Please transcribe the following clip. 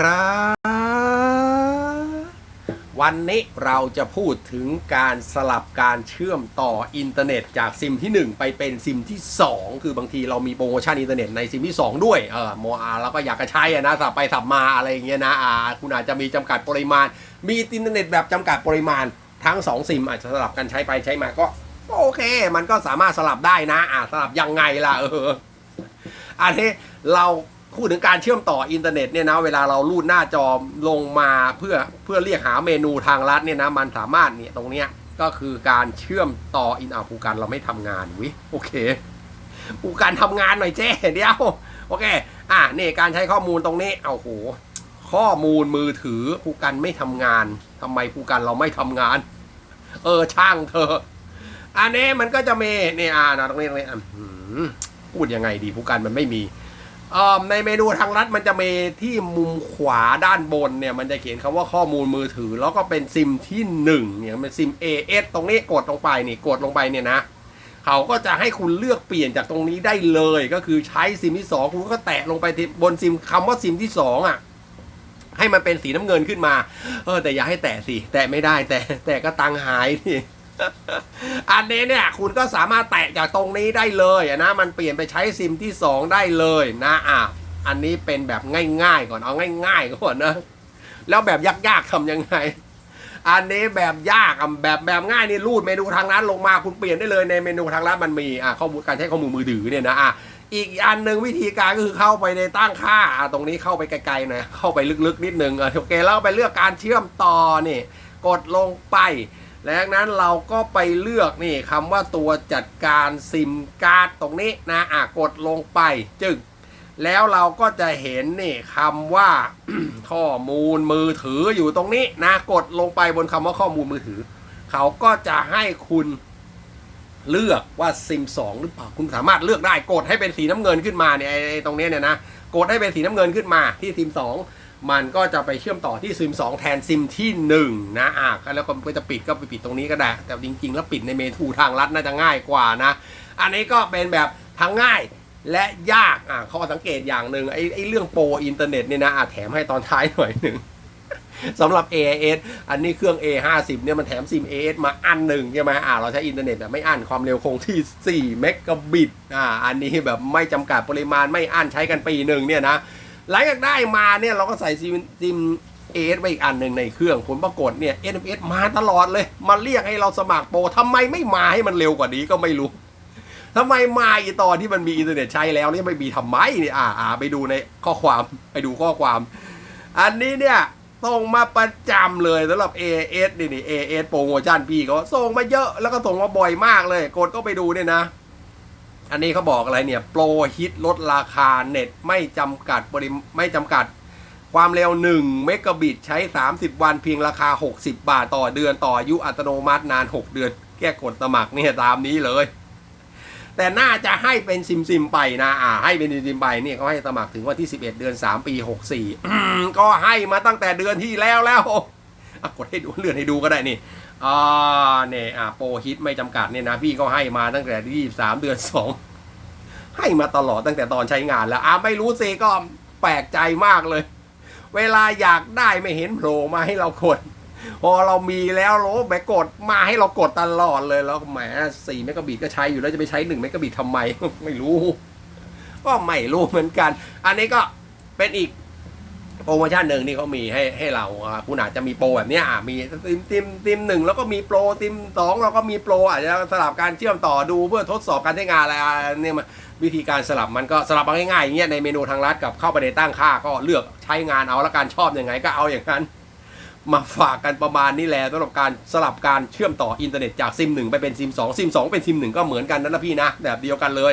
ครับวันนี้เราจะพูดถึงการสลับการเชื่อมต่ออินเทอร์เน็ตจากซิมที่ 1 ไปเป็นซิมที่ 2 คือบางทีเรามีโปรโมชั่นอินเทอร์เน็ตในซิมที่ 2 ด้วยเออโมอาเราก็อยากจะใช้นะสับไปสับมาอะไรอย่างเงี้ยนะอ่าคุณอาจจะมีจำกัดปริมาณ มีอินเทอร์เน็ตแบบจำกัดปริมาณทั้ง 2 ซิมอาจจะสลับกันใช้ไปใช้มาก็ก็โอเค มันก็สามารถสลับได้นะอ่าสลับยังไงล่ะเอออันนี้เรา พูดถึงการเชื่อมต่ออินเทอร์เน็ตเนี่ยนะเวลาเราลูดหน้าจอลงมาเพื่อเพื่อเรียกหาเมนูทางลัดเนี่ยนะมันสามารถเนี่ยตรงเนี้ยก็คือการเชื่อมต่ออินอาภูการเราไม่ทำงานวิโอเคภูการทำงานหน่อยเจ๊เดียวโอเคอะนี่การใช้ข้อมูลตรงนี้เอาโหข้อมูลมือถือภูการไม่ทำงานทำไมภูการเราไม่ทำงาน เออช่างเธอะอันนี้มันก็จะมีนี่อ่านะตรงนี้ตรงนี้พูดยังไงดีผู้การมันไม่มี ในเมนูทางลัดมันจะมีที่มุมขวาด้านบนเนี่ยมันจะเขียนคำว่าข้อมูลมือถือ แล้วก็เป็นซิมที่1เนี่ยเป็นซิม AS ตรงนี้กดลงไปนี่กดลงไปเนี่ยนะเขาก็จะให้คุณเลือกเปลี่ยนจากตรงนี้ได้เลยก็คือใช้ซิมที่ 2 คุณก็แตะลงไปบนซิมคำว่าซิมที่ 2อะให้มันเป็นสีน้ำเงินขึ้นมา เออแต่อย่าให้แตะสิ แตะไม่ได้ แต่แต่ก็ตังหายนี่ อันนี้เนี่ยคุณก็สามารถแตะจากตรงนี้ได้เลยนะ มันเปลี่ยนไปใช้ซิมที่ 2 ได้เลยนะอะอันนี้เป็นแบบง่ายๆก่อนเอาง่ายๆก่อนนะ แล้วแบบยากๆทำยังไง อันนี้แบบยากอะแบบแบบง่ายนี่รูดเมนูทางร้านลงมาคุณเปลี่ยนได้เลยในเมนูทางร้านมันมีอะข้อมูลการใช้ข้อมูลมือถือเนี่ยนะอะอีกอันหนึ่งวิธีการก็คือเข้าไปในตั้งค่าอะตรงนี้เข้าไปไกลๆหน่อยเข้าไปลึกๆนิดนึงอะโอเคแล้วไปเลือกการเชื่อมต่อนี่กดลงไป แล้วนั้นเราก็ไปเลือกนี่คำว่าตัวจัดการซิมการ์ดตรงนี้นะอะกดลงไปจึงแล้วเราก็จะเห็นนี่คำว่าข้อมูลมือถืออยู่ตรงนี้นะกดลงไปบนคำว่าข้อมูลมือถือ เขาก็จะให้คุณเลือกว่าซิม2หรือเปล่าคุณสามารถเลือกได้กดให้เป็นสีน้ำเงินขึ้นมาเนี่ยไอ้ตรงนี้เนี่ยนะกดให้เป็นสีน้ำเงินขึ้นมาที่ซิม2 มันก็จะไปเชื่อมต่อที่ซิม 2 แทนซิมที่ 1 นะอะแล้วก็จะปิดก็ไปปิดตรงนี้ก็ได้ แต่จริง ๆ แล้วปิดในเมนูทางลัดน่าจะง่ายกว่านะ อันนี้ก็เป็นแบบทั้งง่ายและยากอะข้อสังเกตอย่างหนึ่งไอ้ไอ้เรื่องโปรอินเทอร์เน็ตเนี่ยนะอะแถมให้ตอนท้ายหน่อยหนึ่งสำหรับ AIS อันนี้เครื่อง A50 เนี่ยมันแถมซิม AIS มาอันหนึ่งใช่ไหมอ่าเราใช้อินเทอร์เน็ตแบบไม่อันความเร็วคงที่ 4 เมกะบิตอ่าอันนี้แบบไม่จำกัดปริมาณไม่อันใช้กันปีหนึ่งเนี่ยนะ หลังจากได้มาเนี่ยเราก็ใส่ซิมซิม AIS ไปอีกอันหนึ่งในเครื่องผลปรากฏเนี่ย SMS มาตลอดเลย มาเรียกให้เราสมัครโปรทำไมไม่มาให้มันเร็วกว่านี้ก็ไม่รู้ทำไมมาอีตอนที่มันมีอินเทอร์เน็ตใช้แล้วนี่ไม่มีทำไมเนี่ยอ่าอ่าไปดูในข้อความไปดูข้อความ อันนี้เนี่ยส่งมาประจำเลยสำหรับ AS นี่นี่ AS โปรโมชั่นพี่เขาส่งมาเยอะแล้วก็ส่งมาบ่อยมากเลย กดก็ไปดูเนี่ยนะ อันนี้เขาบอกอะไรเนี่ยโปรฮิตลดราคาเน็ตไม่จำกัดปริไม่จำกัดความเร็ว 1 เมกะบิตใช้ 30 วันเพียงราคา 60 บาทต่อเดือนต่ออายุอัตโนมัตินาน 6 เดือน แก้กดสมัครเนี่ยตามนี้เลย แต่น่าจะให้เป็นซิมซิมไปนะอ่าให้เป็นซิมซิมไปเนี่ยเขาให้สมัครถึงวันที่ 11 เดือน 3 ปี 64ก็ให้มาตั้งแต่เดือนที่แล้วแล้ว กดให้ดูเลื่อนให้ดูก็ได้นี่อ่าเนี่ยอ่าโปรฮิตไม่จำกัดเนี่ยนะพี่ก็ให้มาตั้งแต่ที่23เดือน2ให้มาตลอดตั้งแต่ตอนใช้งานแล้วอ่าไม่รู้สิก็แปลกใจมากเลย เวลาอยากได้ไม่เห็นโผล่มาให้เรากดพอเรามีแล้วโลไปกดมาให้เรากดตลอดเลยแล้วแหมสี่เมกะบิตก็ใช้อยู่แล้วจะไปใช้หนึ่งเมกะบิตทำไม ไม่รู้ ก็ไม่รู้เหมือนกัน อันนี้ก็เป็นอีก โปรโมชั่นหนึ่งที่เขามีให้ให้เราคุณอาจจะมีโปรแบบนี้อะมีติมติมติมหนึ่งแล้วก็มีโปรติมสองเราก็มีโปรอาจจะสลับการเชื่อมต่อดูเพื่อทดสอบการใช้งานอะไรเนี่ยมันวิธีการสลับมันก็สลับมาง่ายๆอย่างเงี้ยในเมนูทางลัดกับเข้าไปในตั้งค่าก็เลือกใช้งานเอาและการชอบยังไงก็เอาอย่างนั้นมาฝากกันประมาณนี้แหละสำหรับการสลับการเชื่อมต่ออินเทอร์เน็ตจากซิมหนึ่งไปเป็นซิมสองซิมสองเป็นซิมหนึ่งก็เหมือนกันนั่นนะพี่นะแบบเดียวกันเลย